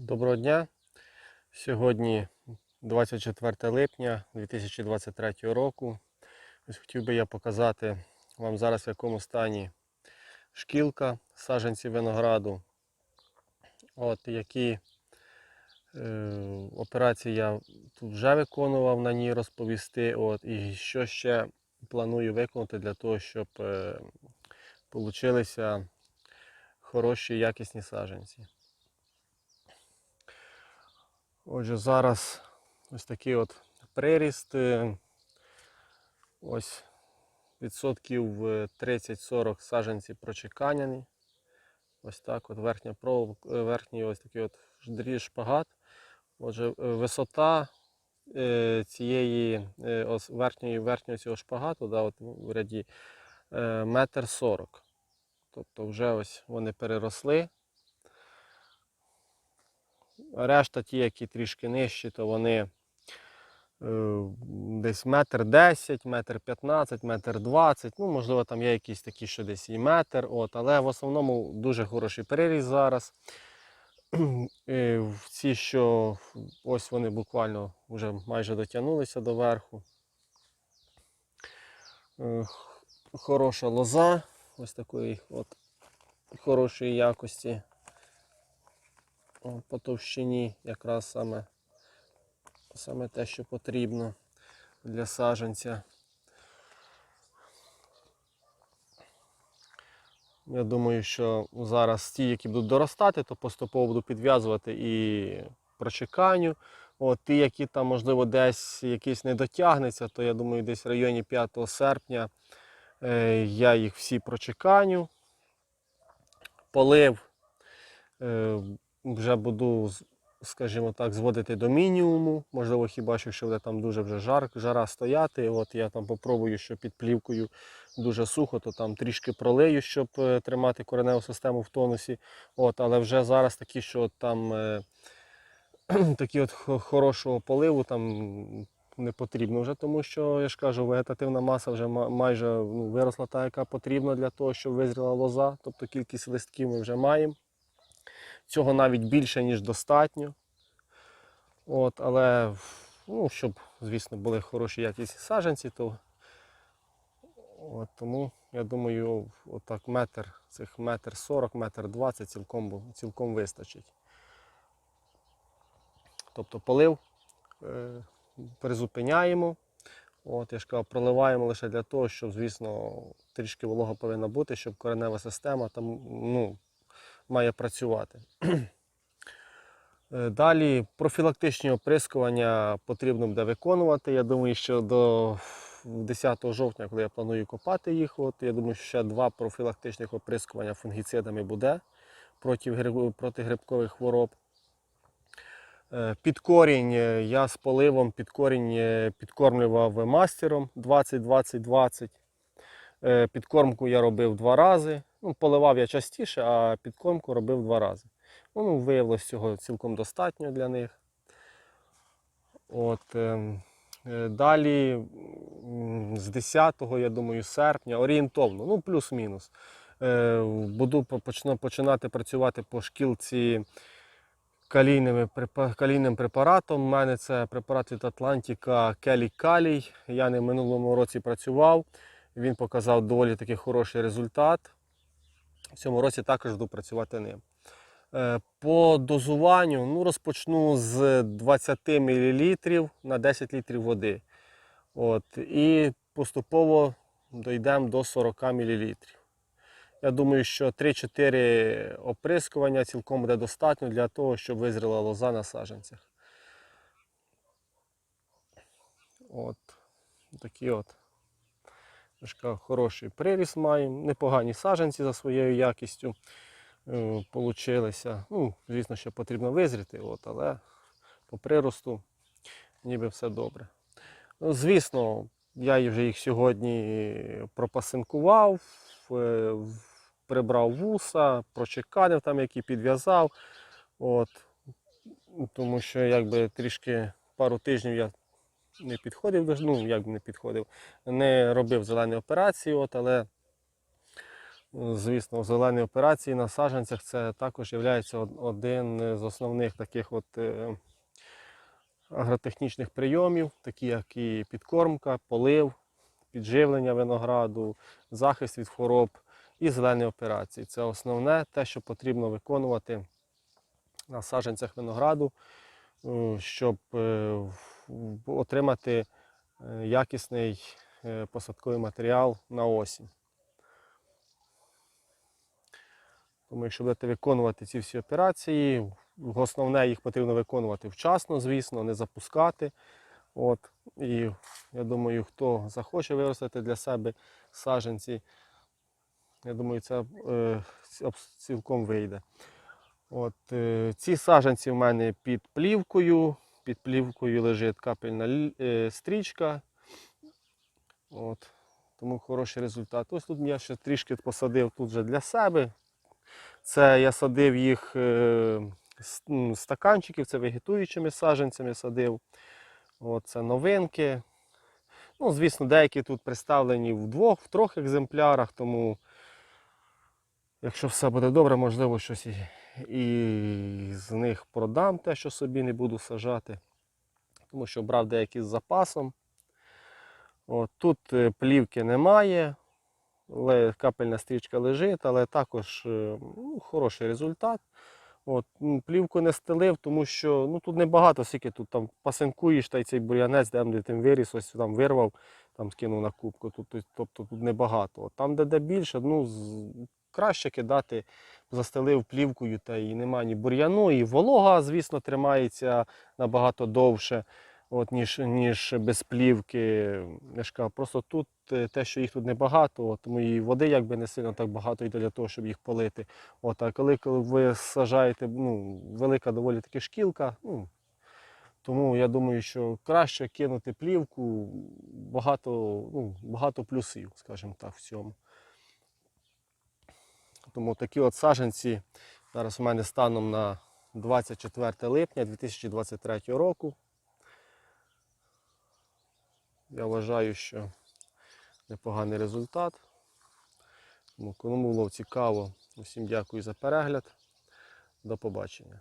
Доброго дня. Сьогодні 24 липня 2023 року. Ось хотів би я показати вам зараз в якому стані шкілка саджанців винограду. От які е, операції я тут вже виконував на ній розповісти. От, і що ще планую виконати для того, щоб е, получилися хороші якісні саджанці. Отже, зараз ось такий от приріст. е, Ось відсотків е, 30-40 саджанці прочеканяні. Ось так от верхня е, верхній ось такий от дріж шпагат. Отже, е, висота е, цієї е, ос- верхньої верхнього цього шпагату, да, от в ряді, е, метр сорок. Тобто вже ось вони переросли. Решта ті, які трішки нижчі, то вони е, десь метр десять, метр п'ятнадцять, метр двадцять. Ну, можливо, там є якісь такі, що десь і метр. От, але в основному дуже хороший переріз зараз. Ці, що ось вони буквально вже майже дотягнулися до верху. Е, Хороша лоза, ось такої от хорошої якості. По товщині якраз саме, саме те, що потрібно для саджанця. Я думаю, що зараз ті, які будуть доростати, то поступово буду підв'язувати і прочеканню. От, ті, які там, можливо, десь якийсь не дотягнеться, то я думаю, десь в районі 5 серпня е, я їх всі прочеканю. Полив е, вже буду, скажімо так, зводити до мінімуму. Можливо, хіба що, буде там дуже вже жар, жара стояти. От я там попробую, що під плівкою дуже сухо, то там трішки пролию, щоб е, тримати кореневу систему в тонусі. От, але вже зараз такі, що там е, такі от хорошого поливу там не потрібно вже, тому що я ж кажу, вегетативна маса вже майже ну, виросла та, яка потрібна для того, щоб визріла лоза, тобто кількість листків ми вже маємо. Цього навіть більше, ніж достатньо. От, але ну, щоб, звісно, були хороші якісні саджанці, то от, тому я думаю, отак метр, цих метр 40, метр 20 цілком, цілком вистачить. Тобто полив е, призупиняємо. От, я ж кажу, проливаємо лише для того, щоб, звісно, трішки волога повинна бути, щоб коренева система там, ну, має працювати. Е, Далі профілактичні оприскування потрібно буде виконувати. Я думаю, що до 10 жовтня, коли я планую копати їх, от, я думаю, що ще два профілактичних оприскування фунгіцидами буде проти, проти грибкових хвороб. Е, Під корінь е, я з поливом під корінь підкормлював мастером 20-20-20. Е, Підкормку я робив два рази. Ну, поливав я частіше, а підкормку робив два рази. Ну, виявилось цього цілком достатньо для них. От, ем, е, далі з 10, я думаю, серпня, орієнтовно, ну плюс-мінус. е, Буду починати працювати по шкілці калійним препаратом. У мене це препарат від Атлантіка Келі Калій. Я ним в минулому році працював. Він показав доволі таки хороший результат. В цьому році також буду працювати ним. Е, По дозуванню ну, розпочну з 20 мл на 10 літрів води. От, і поступово дійдемо до 40 мл. Я думаю, що 3-4 оприскування цілком буде достатньо для того, щоб визріла лоза на саджанцях. От, такі от. Кажу, хороший приріс маємо, непогані саджанці за своєю якістю е, получилися. Ну, звісно, ще потрібно визріти, от, але по приросту ніби все добре. Ну, звісно, я вже їх сьогодні пропасинкував, е, прибрав вуса, прочеканив там, які підв'язав. От, тому що якби трішки пару тижнів я не підходив, ну як не підходив, не робив зелені операції, от, але Звісно, зелені операції на саджанцях це також є один з основних таких от е, агротехнічних прийомів, такі як і підкормка, полив, підживлення винограду, захист від хвороб і зелені операції. Це основне те, що потрібно виконувати на саджанцях винограду, щоб е, отримати е, якісний е, посадковий матеріал на осінь. Тому якщо будете виконувати ці всі операції, основне їх потрібно виконувати вчасно, звісно, не запускати. От. І я думаю, хто захоче виростити для себе саджанці, я думаю, це е, цілком вийде. От, е, ці саджанці в мене під плівкою. Під плівкою лежить капельна е, стрічка. От, тому хороший результат. Ось тут я ще трішки посадив тут вже для себе. Це я садив їх е, стаканчиків, це вегетуючими саджанцями садив. От, це новинки. Ну, звісно, деякі тут представлені в двох, в трьох екземплярах, тому якщо все буде добре, можливо, щось і, і з них продам те, що собі не буду сажати. Тому що брав деякі з запасом. От, тут е, плівки немає, капельна стрічка лежить, але також е, ну, хороший результат. От, плівку не стелив, тому що ну, тут небагато, скільки тут там пасинкуєш, та й цей бур'янець, де, де тим виріс, ось там вирвав, там скинув на кубку. Тут, тобто тут небагато. От Там, де, де більше, ну, краще кидати, застелив плівкою, та і немає ні бур'яну, і волога, звісно, тримається набагато довше, от, ніж, ніж без плівки. Я ж кажу, просто тут е, те, що їх тут небагато, тому і води якби не сильно так багато йде для того, щоб їх полити. От, а коли, коли ви сажаєте, ну, велика доволі таки шкілка, ну, тому я думаю, що краще кинути плівку, багато, ну, багато плюсів, скажімо так, в цьому. Тому такі от саджанці зараз у мене станом на 24 липня 2023 року. Я вважаю, що непоганий результат. Тому кому було цікаво, усім дякую за перегляд. До побачення.